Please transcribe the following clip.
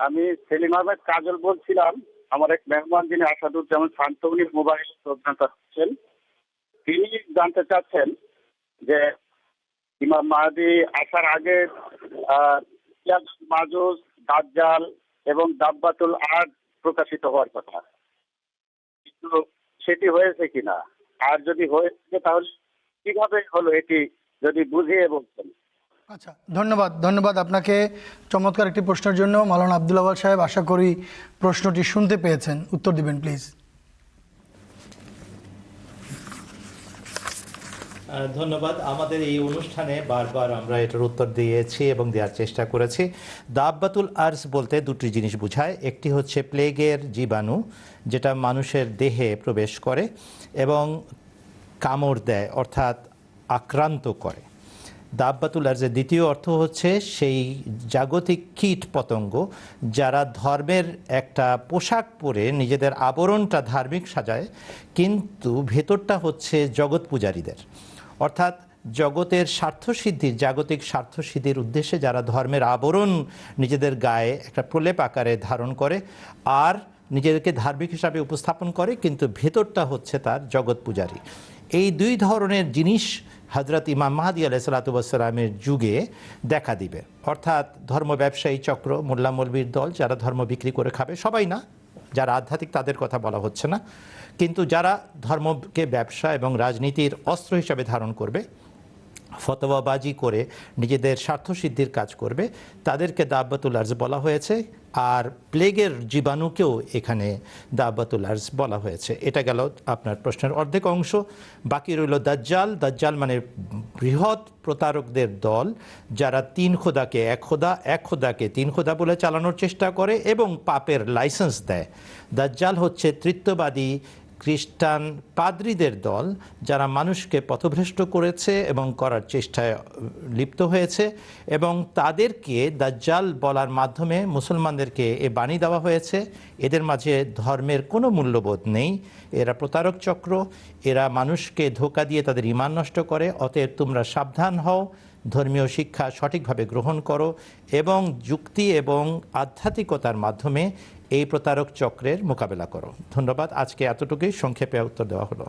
আমি সেলিম আহমেদ কাজল বলছিলাম, আমার এক মেহমান যিনি আসাদুজ্জামান শান্ত, উনি মোবাইল চাচ্ছেন তিনি জানতে চাচ্ছেন যে ইমাম মাহাদি আসার আগে মাজুজ দাজ্জাল এবং দাব্বাতুল আর্ট প্রকাশিত হওয়ার কথা। কিন্তু সেটি হয়েছে কিনা? আর যদি হয়েছে, তাহলে কীভাবে হলো এটি যদি বুঝিয়ে বলছেন আচ্ছা ধন্যবাদ ধন্যবাদ আপনাকে চমৎকার একটি প্রশ্নের জন্য। মালানা আব্দুল সাহেব, আশা করি প্রশ্নটি শুনতে পেয়েছেন। উত্তর দিবেন প্লিজ ধন্যবাদ। আমাদের এই অনুষ্ঠানে বারবার আমরা এটার উত্তর দিয়েছি এবং দেওয়ার চেষ্টা করেছি। দাব্বাতুল আর্স বলতে দুটি জিনিস বোঝায়। একটি হচ্ছে প্লেগের জীবাণু, যেটা মানুষের দেহে প্রবেশ করে এবং কামড় দেয়, অর্থাৎ আক্রান্ত করে। দাব্বাতুল আর্জের দ্বিতীয় অর্থ হচ্ছে সেই জাগতিক কীট পতঙ্গ, যারা ধর্মের একটা পোশাক পরে নিজেদের আবরণটা ধার্মিক সাজায়, কিন্তু ভেতরটা হচ্ছে জগৎ পূজারীদের। অর্থাৎ জগতের স্বার্থসিদ্ধির, জাগতিক স্বার্থসিদ্ধির উদ্দেশ্যে যারা ধর্মের আবরণ নিজেদের গায়ে একটা প্রলেপ আকারে ধারণ করে, আর নিজেদেরকে ধার্মিক হিসাবে উপস্থাপন করে, কিন্তু ভেতরটা হচ্ছে তার জগৎ পূজারী। এই দুই ধরনের জিনিস হজরত ইমাম মাহাদি আলাইসালাতামের যুগে দেখা দিবে। অর্থাৎ ধর্ম ব্যবসায়ী চক্র, মোল্লা মৌলবীর দল, যারা ধর্ম বিক্রি করে খাবে, সবাই না। যারা আধ্যাত্মিক তাদের কথা বলা হচ্ছে না। কিন্তু যারা ধর্মকে ব্যবসা এবং রাজনীতির অস্ত্র হিসাবে ধারণ করবে, ফতোয়াবাজি করে নিজেদের স্বার্থসিদ্ধির কাজ করবে, তাদেরকে দাব্বাতুল আর্জ বলা হয়েছে। আর প্লেগের জীবাণুকেও এখানে দাবাতুল আর্জ বলা হয়েছে। এটা গেল আপনার প্রশ্নের অর্ধেক অংশ। বাকি রইল দাজ্জাল। দাজ্জাল মানে বৃহৎ প্রতারকদের দল, যারা তিন খোদাকে এক খোদা, এক খোদাকে তিন খোদা বলে চালানোর চেষ্টা করে এবং পাপের লাইসেন্স দেয়। দাজ্জাল হচ্ছে তৃত্ববাদী খ্রিস্টান পাদ্রীদের দল, যারা মানুষকে পথভ্রষ্ট করেছে এবং করার চেষ্টায় লিপ্ত হয়েছে, এবং তাদেরকে দাজ্জাল বলার মাধ্যমে মুসলমানদেরকে এ বাণী দেওয়া হয়েছে। এদের মাঝে ধর্মের কোনো মূল্যবোধ নেই। এরা প্রতারক চক্র। এরা মানুষকে ধোকা দিয়ে তাদের ইমান নষ্ট করে। অতএব তোমরা সাবধান হও। ধর্মীয় শিক্ষা সঠিকভাবে গ্রহণ করো এবং যুক্তি এবং আধ্যাত্মিকতার মাধ্যমে এই প্রতারক চক্রের মোকাবেলা করো। ধন্যবাদ। আজকে এতটুকুই। সংক্ষেপে উত্তর দেওয়া হলো।